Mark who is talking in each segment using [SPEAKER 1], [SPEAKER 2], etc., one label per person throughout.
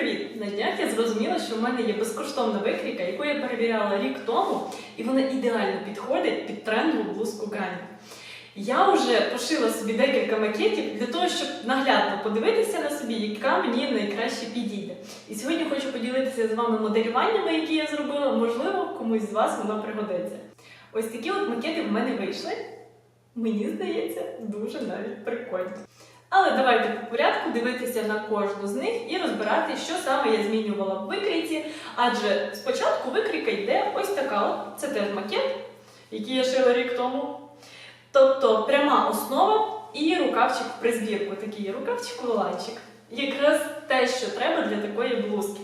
[SPEAKER 1] привіт! На днях я зрозуміла, що в мене є безкоштовна викрійка, яку я перевіряла рік тому, і вона ідеально підходить під трендову блузку Гані. Я вже пошила собі декілька макетів для того, щоб наглядно подивитися на собі, яка мені найкраще підійде. І сьогодні хочу поділитися з вами моделюваннями, які я зробила. Можливо, комусь з вас воно пригодиться. Ось такі от макети в мене вийшли. Мені здається, дуже навіть прикольно. Але давайте по порядку дивитися на кожну з них і розбирати, що саме я змінювала в викрійці. Адже спочатку викрійка йде ось така. Це теж макет, який я шила рік тому. Тобто пряма основа і рукавчик в призбірку. Такий рукавчик-воланчик. Якраз те, що треба для такої блузки.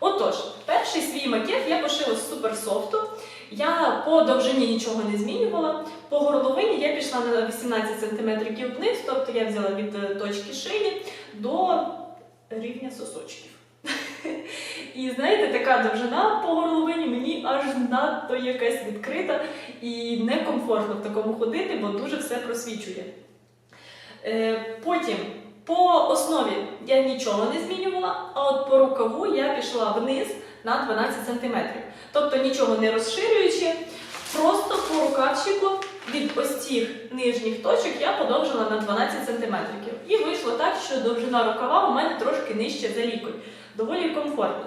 [SPEAKER 1] Отож, перший свій макет я пошила з суперсофту. Я по довжині нічого не змінювала. По горловині я пішла на 18 см вниз, тобто я взяла від е, точки шиї до рівня сосочків. І знаєте, така довжина по горловині мені аж надто якась відкрита і некомфортно в такому ходити, бо дуже все просвічує. Е, Потім по основі я нічого не змінювала, а от по рукаву я пішла вниз на 12 см. Тобто нічого не розширюючи, просто по рукавчику від ось цих нижніх точок я подовжила на 12 см. І вийшло так, що довжина рукава у мене трошки нижче за лікоть. Доволі комфортно.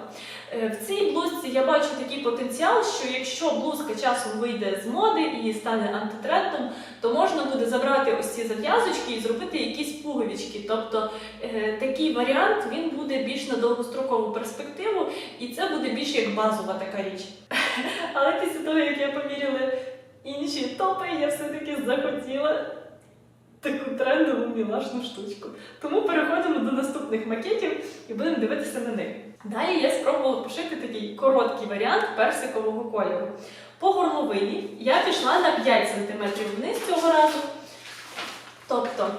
[SPEAKER 1] Е, В цій блузці я бачу такий потенціал, що якщо блузка часом вийде з моди і стане антитрендом, то можна буде забрати ось ці зав'язочки і зробити якісь пуговички. Тобто е, такий варіант він буде більш на довгострокову перспективу, і це буде більш як базова така річ. Але після того, як я поміряла інші топи, я все-таки захотіла таку трендову мілашну штучку. Тому переходимо до наступних макетів і будемо дивитися на них. Далі я спробувала пошити такий короткий варіант персикового кольору. По горловині я пішла на 5 см вниз цього разу. Тобто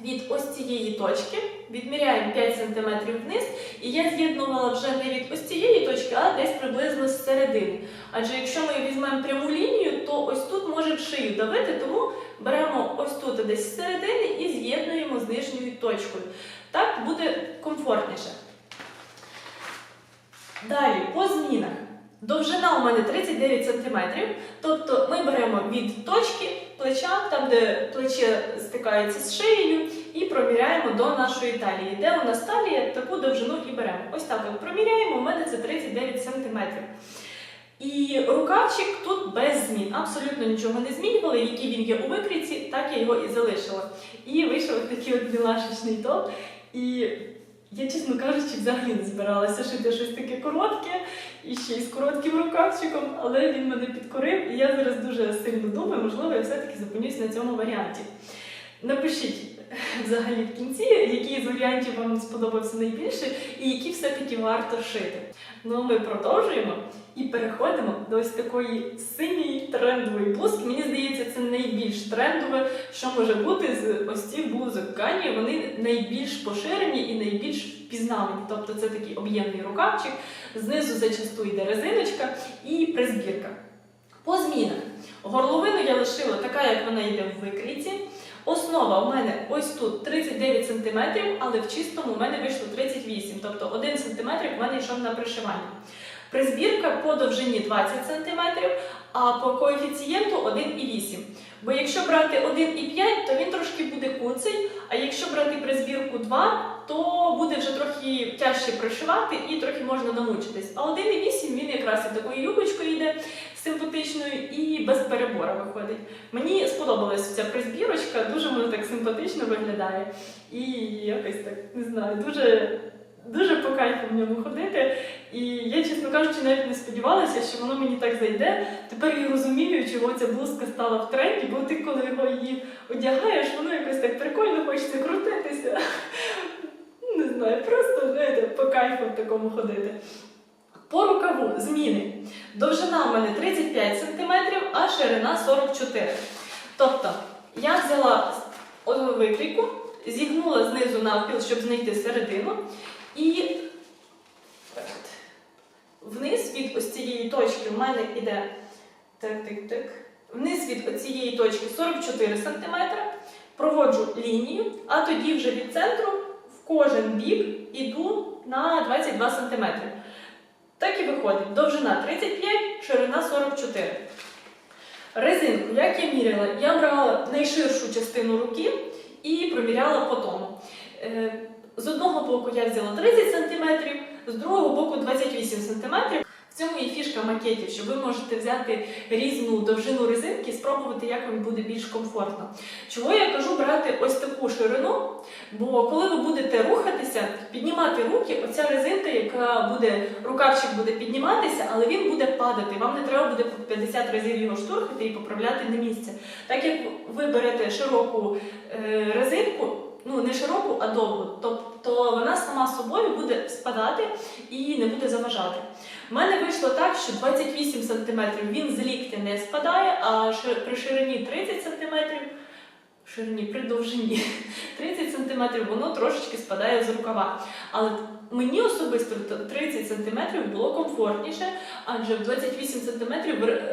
[SPEAKER 1] від ось цієї точки відміряємо 5 см вниз, і я з'єднувала вже не від ось цієї точки, а десь приблизно з середини. Адже якщо ми візьмемо пряму лінію, то ось тут може шию давити, тому беремо ось тут десь з середини і з'єднуємо з нижньою точкою. Так буде комфортніше. Далі, по змінах. Довжина у мене 39 см, тобто ми беремо від точки плеча, там де плече стикається з шиєю, і проміряємо до нашої талії. Де у нас талія, таку довжину і беремо. Ось так проміряємо, у мене це 39 см. І рукавчик тут без змін. Абсолютно нічого не змінювали. Який він є у викрійці, так я його і залишила. І вийшов такий от білашечний топ. І я, чесно кажучи, взагалі не збиралася шити щось таке коротке і ще й з коротким рукавчиком, але він мене підкорив, і я зараз дуже сильно думаю, можливо, я все-таки зупинюсь на цьому варіанті. Напишіть взагалі в кінці, який з варіантів вам сподобався найбільше, і які все-таки варто шити. Ну, ми продовжуємо і переходимо до ось такої синьої трендової блузки. Мені здається, це найбільш трендове, що може бути з ось цих блузок Гані. Вони найбільш поширені і найбільш впізнавані. Тобто це такий об'ємний рукавчик, знизу зачасту йде резиночка і призбірка. По змінах. Горловину я лишила така, як вона йде в викрійці. Основа у мене ось тут 39 см, але в чистому у мене вийшло 38 тобто 1 см в мене йшов на пришивання. Призбірка по довжині 20 см, а по коефіцієнту 1,8. Бо якщо брати 1,5, то він трошки буде куций, а якщо брати призбірку 2, то буде вже трохи тяжче пришивати і трохи можна намучитись. А 1,8 він якраз і такою юбочкою йде симпатичною і без перебора виходить. Мені сподобалась ця призбірочка, дуже вона так симпатично виглядає. І якось так не знаю, дуже. Дуже по кайфу в ньому ходити. І я, чесно кажучи, навіть не сподівалася, що воно мені так зайде. Тепер я розумію, чого ця блузка стала в тренді, бо ти, коли його її одягаєш, воно якось так прикольно хочеться крутитися. Не знаю, просто знаєте, по кайфу в такому ходити. По рукаву зміни. Довжина у мене 35 см, а ширина 44 Тобто я взяла викрійку, зігнула знизу навпіл, щоб знайти середину, і вниз від ось цієї точки в мене йде так, так, так. Вниз від цієї точки 44 см, проводжу лінію, а тоді вже від центру в кожен бік іду на 22 см. Так і виходить. Довжина 35, ширина 44. Резинку, як я міряла, я брала найширшу частину руки і проміряла по тому. Е, З одного боку я взяла 30 см, з другого боку 28 см. Цьому є фішка макетів, що ви можете взяти різну довжину резинки і спробувати, як вам буде більш комфортно. Чого я кажу брати ось таку ширину? Бо коли ви будете рухатися, піднімати руки, оця резинка, яка буде, рукавчик буде підніматися, але він буде падати. Вам не треба буде 50 разів його штурхати і поправляти на місце. Так як ви берете широку е, резинку, ну не широку, а довгу, тобто вона сама собою буде спадати і не буде заважати. У мене вийшло так, що 28 см він з ліктя не спадає, а при ширині 30 см, ширині при довжині 30 см воно трошечки спадає з рукава. Але мені особисто 30 см було комфортніше, адже в 28 см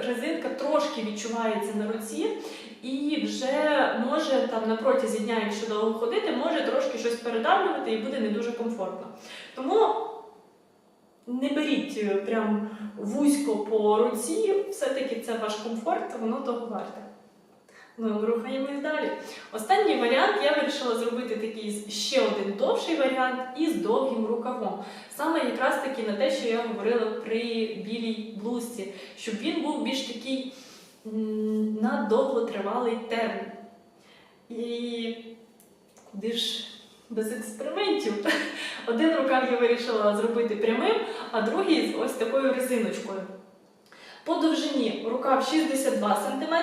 [SPEAKER 1] резинка трошки відчувається на руці і вже може там на протязі дня, якщо довго ходити, може трошки щось передавлювати і буде не дуже комфортно. Тому не беріть е, прям вузько по руці, все-таки це ваш комфорт, воно того варте. Ну, рухаємось далі. Останній варіант я вирішила зробити такий ще один довший варіант із довгим рукавом. Саме якраз таки на те, що я говорила при білій блузці, щоб він був більш такий на довготривалий термін. І куди ж без експериментів? Один рукав я вирішила зробити прямим, а другий з ось такою резиночкою. По довжині рукав 62 см,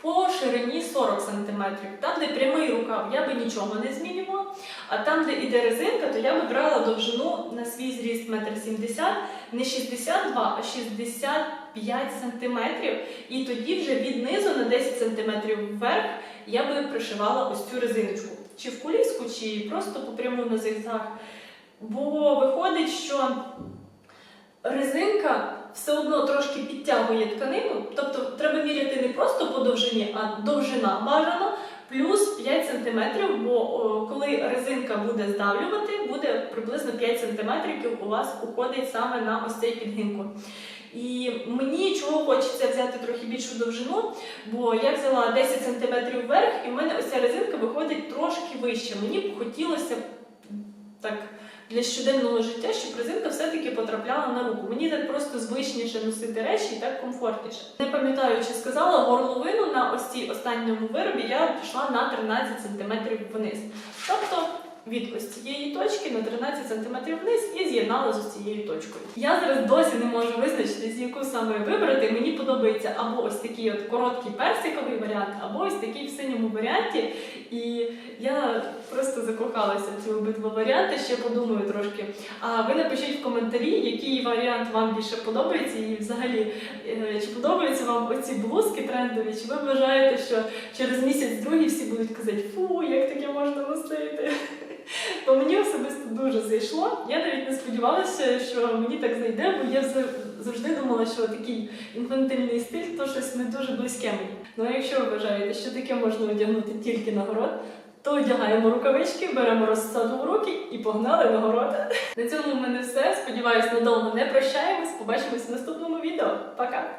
[SPEAKER 1] по ширині 40 см. Там, де прямий рукав, я би нічого не змінювала. А там, де іде резинка, то я би брала довжину на свій зріст 1,70 м, не 62, а 65 см. І тоді вже від низу на 10 см вверх я би пришивала ось цю резиночку. Чи в куліску, чи просто по пряму на зигзаг. Бо виходить, що резинка все одно трошки підтягує тканину, тобто треба міряти не просто по довжині, а довжина бажано плюс 5 см, бо коли резинка буде здавлювати, буде приблизно 5 см у вас уходить саме на ось цей підгинку. І мені чого хочеться взяти трохи більшу довжину, бо я взяла 10 см вверх, і в мене ось ця резинка виходить вище. Мені б хотілося так для щоденного життя, щоб резинка все-таки потрапляла на руку. Мені так просто звичніше носити речі і так комфортніше. Не пам'ятаю, чи сказала горловину на ось цій останньому виробі я пішла на 13 см вниз. Тобто від ось цієї точки на 13 см вниз і з'єднала з цією точкою. Я зараз досі не можу визначити, з яку саме вибрати. Мені подобається або ось такий от короткий персиковий варіант, або ось такий в синьому варіанті. І я просто закохалася в ці обидва варіанти, ще подумаю трошки. А ви напишіть в коментарі, який варіант вам більше подобається, і взагалі е, чи подобаються вам оці блузки трендові, чи ви вважаєте, що через місяць другий всі будуть казати, фу, як таке можна носити. Бо мені особисто дуже зайшло. Я навіть не сподівалася, що мені так зайде, бо я завжди думала, що такий інфантильний стиль то щось не дуже близьке мені. Ну а якщо ви вважаєте, що таке можна одягнути тільки на город, то одягаємо рукавички, беремо розсаду в руки і погнали на город. На цьому в мене все. Сподіваюсь, надовго не прощаємось. Побачимось в наступному відео. Пока!